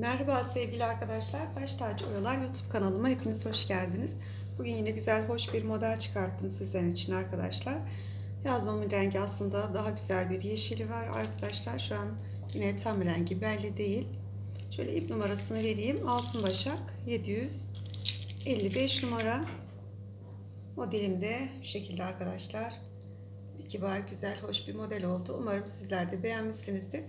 Merhaba sevgili arkadaşlar. Baş tacı oyalar YouTube kanalıma hepiniz hoş geldiniz. Bugün yine güzel, hoş bir model çıkarttım sizlerin için arkadaşlar. Yazmamın rengi aslında daha güzel bir yeşili var arkadaşlar. Şu an yine tam rengi belli değil. Şöyle ip numarasını vereyim. Altın başak 755 numara. Modelim de şu şekilde arkadaşlar. Kibar, güzel, hoş bir model oldu. Umarım sizler de beğenmişsinizdir.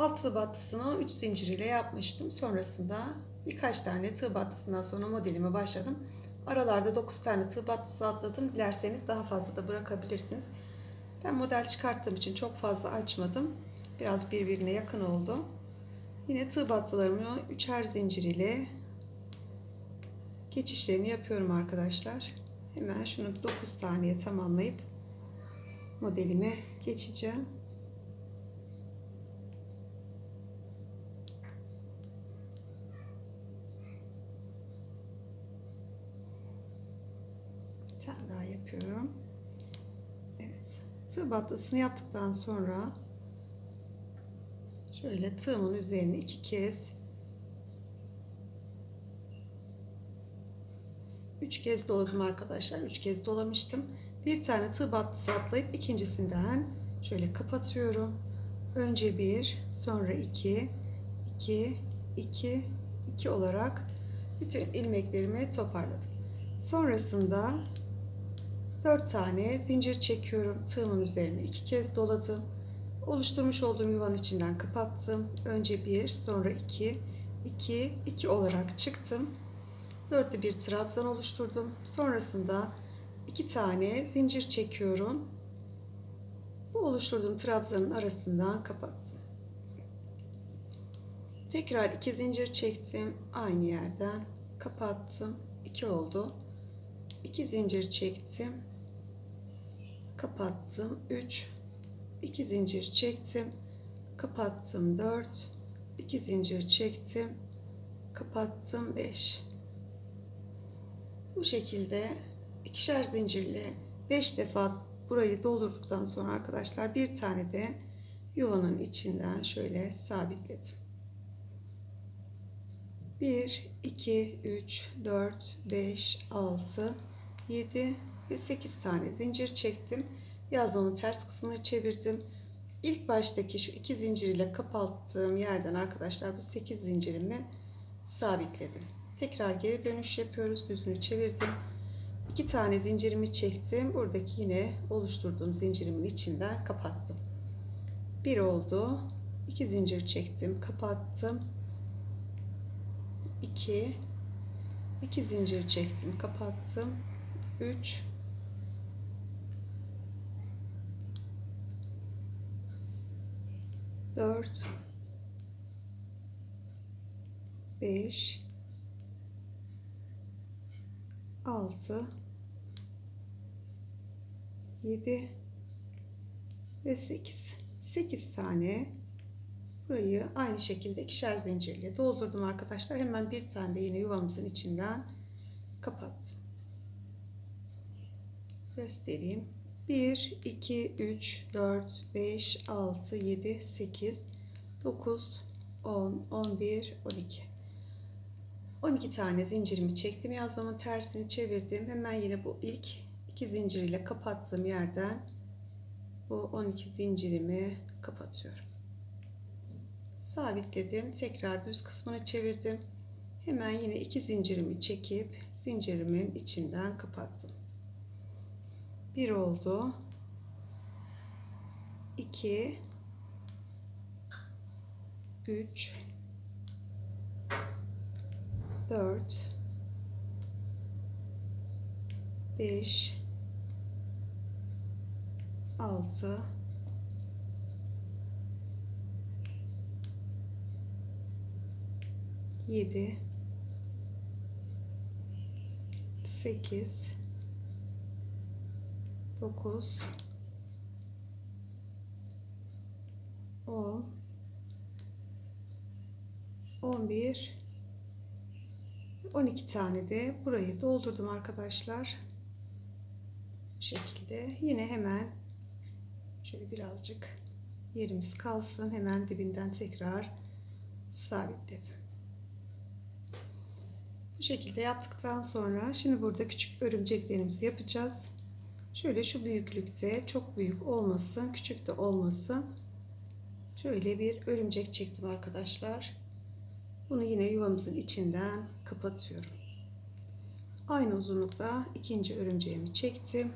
Alt tığ battısını 3 zincir ile yapmıştım. Sonrasında birkaç tane tığ battısından sonra modelime başladım. Aralarda 9 tane tığ atladım. Dilerseniz daha fazla da bırakabilirsiniz. Ben model çıkarttığım için çok fazla açmadım. Biraz birbirine yakın oldu. Yine tığ battılarımı 3'er zincir ile geçişlerini yapıyorum arkadaşlar. Hemen şunu 9 taneye tamamlayıp modelime geçeceğim. Tane daha yapıyorum. Evet. Tığ battısını yaptıktan sonra şöyle tığımın üzerine iki kez üç kez doladım arkadaşlar. Üç kez dolamıştım. Bir tane tığ battısı atlayıp ikincisinden şöyle kapatıyorum. Önce bir, sonra iki, iki, iki, iki olarak bütün ilmeklerimi toparladım. Sonrasında 4 tane zincir çekiyorum. Tığımın üzerine iki kez doladım. Oluşturmuş olduğum yuvanın içinden kapattım. Önce bir, sonra iki, iki, iki olarak çıktım. Dörtlü bir trabzan oluşturdum. Sonrasında iki tane zincir çekiyorum. Bu oluşturduğum trabzanın arasından kapattım. Tekrar iki zincir çektim. Aynı yerden kapattım. 2 oldu. 2 zincir çektim. Kapattım. 3 2 zincir çektim. Kapattım. 4 2 zincir çektim. Kapattım. 5 Bu şekilde ikişer zincirle 5 defa burayı doldurduktan sonra arkadaşlar bir tane de yuvanın içinden şöyle sabitledim. 1, 2, 3, 4, 5, 6, 7 ve 8 tane zincir çektim. Yazmanın ters kısmını çevirdim. İlk baştaki şu iki zincir ile kapattığım yerden arkadaşlar bu 8 zincirimi sabitledim. Tekrar geri dönüş yapıyoruz. Düzünü çevirdim. İki tane zincirimi çektim. Buradaki yine oluşturduğum zincirimin içinden kapattım. Bir oldu. İki zincir çektim. Kapattım. 2 2 zincir çektim kapattım 3 4 5 6 7 ve 8 8 tane Burayı aynı şekilde ikişer zincirle doldurdum arkadaşlar. Hemen bir tane de yine yuvamızın içinden kapattım. Göstereyim. 1, 2, 3, 4, 5, 6, 7, 8, 9, 10, 11, 12. 12 tane zincirimi çektim. Yazmamın tersini çevirdim. Hemen yine bu ilk iki zincir ile kapattığım yerden bu 12 zincirimi kapatıyorum sabitledim. Tekrar düz kısmını çevirdim. Hemen yine iki zincirimi çekip zincirimin içinden kapattım. Bir oldu. 2 3 4 5 6 7 8 9 10 11 12 tane de burayı doldurdum arkadaşlar. Bu şekilde yine hemen şöyle birazcık yerimiz kalsın. Hemen dibinden tekrar sabitledim. Bu şekilde yaptıktan sonra şimdi burada küçük örümceklerimizi yapacağız. Şöyle şu büyüklükte çok büyük olmasın, küçük de olmasın. Şöyle bir örümcek çektim arkadaşlar. Bunu yine yuvamızın içinden kapatıyorum. Aynı uzunlukta ikinci örümceğimi çektim.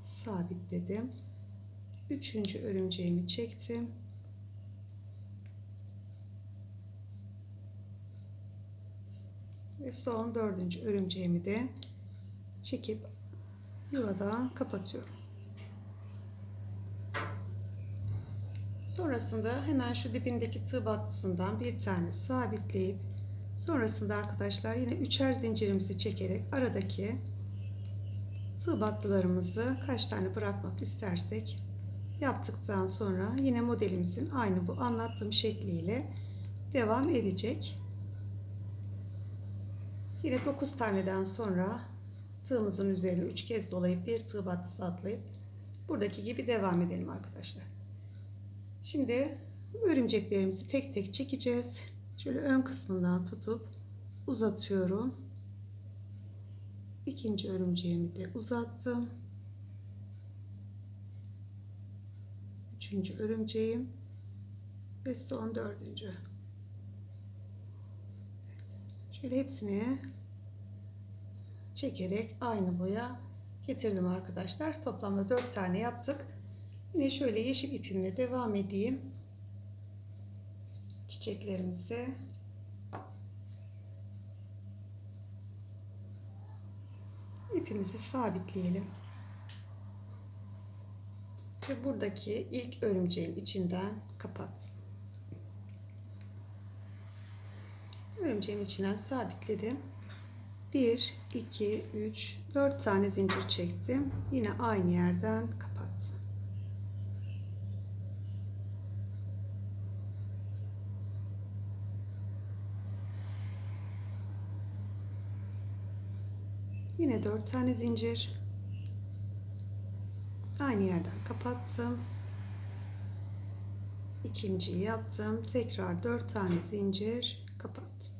Sabitledim. Üçüncü örümceğimi çektim. Ve son dördüncü örümceğimi de çekip yuvadan kapatıyorum. Sonrasında hemen şu dibindeki tığ battısından bir tane sabitleyip sonrasında arkadaşlar yine üçer zincirimizi çekerek aradaki tığ battılarımızı kaç tane bırakmak istersek yaptıktan sonra yine modelimizin aynı bu anlattığım şekliyle devam edecek. Yine 9 taneden sonra tığımızın üzerine 3 kez dolayıp bir tığ battısı atlayıp buradaki gibi devam edelim arkadaşlar. Şimdi örümceklerimizi tek tek çekeceğiz. Şöyle ön kısmından tutup uzatıyorum. İkinci örümceğimi de uzattım. Üçüncü örümceğim ve son dördüncü. Evet. Şöyle hepsini çekerek aynı boya getirdim arkadaşlar. Toplamda dört tane yaptık. Yine şöyle yeşil ipimle devam edeyim. Çiçeklerimizi ipimizi sabitleyelim. Ve buradaki ilk örümceğin içinden kapattım. Örümceğin içinden sabitledim. 1, 2, 3, 4 tane zincir çektim. Yine aynı yerden kapattım. Yine 4 tane zincir. Aynı yerden kapattım. İkinciyi yaptım. Tekrar 4 tane zincir kapattım.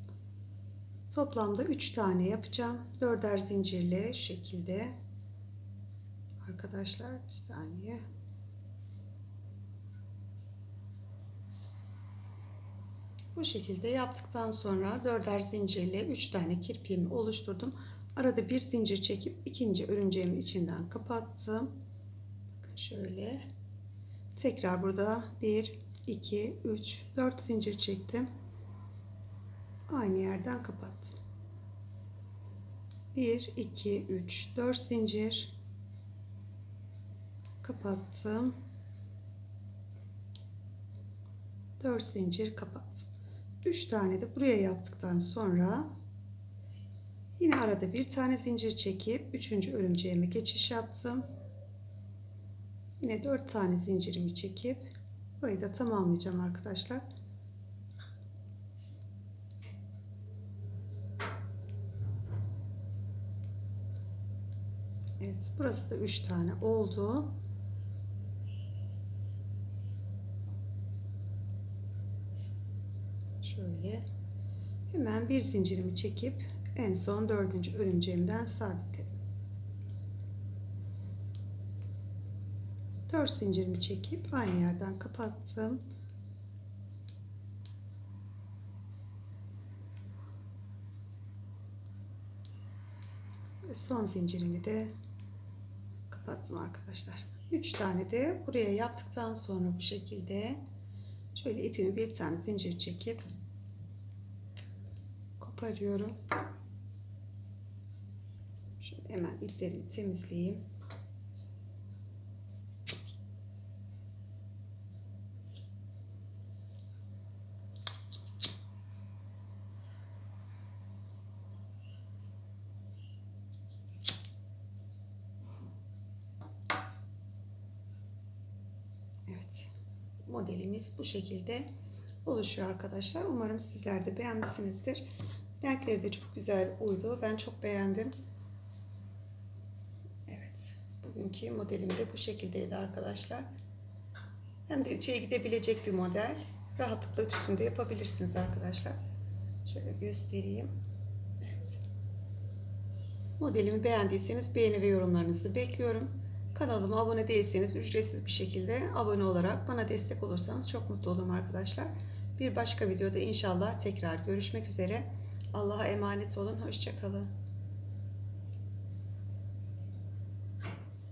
Toplamda 3 tane yapacağım. Dörder zincirle şu şekilde. Arkadaşlar bir saniye. Bu şekilde yaptıktan sonra dörder zincirle 3 tane kirpiğimi oluşturdum. Arada bir zincir çekip ikinci örümceğimin içinden kapattım. Bakın şöyle. Tekrar burada 1, 2, 3, 4 zincir çektim. Aynı yerden kapattım. 1, 2, 3, 4 zincir. Kapattım. 4 zincir kapattım. 3 tane de buraya yaptıktan sonra Yine arada bir tane zincir çekip üçüncü örümceğime geçiş yaptım. Yine dört tane zincirimi çekip burayı da tamamlayacağım arkadaşlar. Evet burası da üç tane oldu. Şöyle hemen bir zincirimi çekip en son dördüncü örümceğimden sabitledim. Dört zincirimi çekip aynı yerden kapattım. Ve son zincirimi de kapattım arkadaşlar. Üç tane de buraya yaptıktan sonra bu şekilde şöyle ipimi bir tane zincir çekip koparıyorum. Şöyle hemen iplerimi temizleyeyim. Evet. Modelimiz bu şekilde oluşuyor arkadaşlar. Umarım sizler de beğenmişsinizdir. Renkleri de çok güzel uydu. Ben çok beğendim. Evet. Bugünkü modelim de bu şekildeydi arkadaşlar. hem de ütüye gidebilecek bir model. Rahatlıkla ütüsünü de yapabilirsiniz arkadaşlar. Şöyle göstereyim. Evet. Modelimi beğendiyseniz beğeni ve yorumlarınızı bekliyorum. Kanalıma abone değilseniz ücretsiz bir şekilde abone olarak bana destek olursanız çok mutlu olurum arkadaşlar. Bir başka videoda inşallah tekrar görüşmek üzere. Allah'a emanet olun. Hoşçakalın.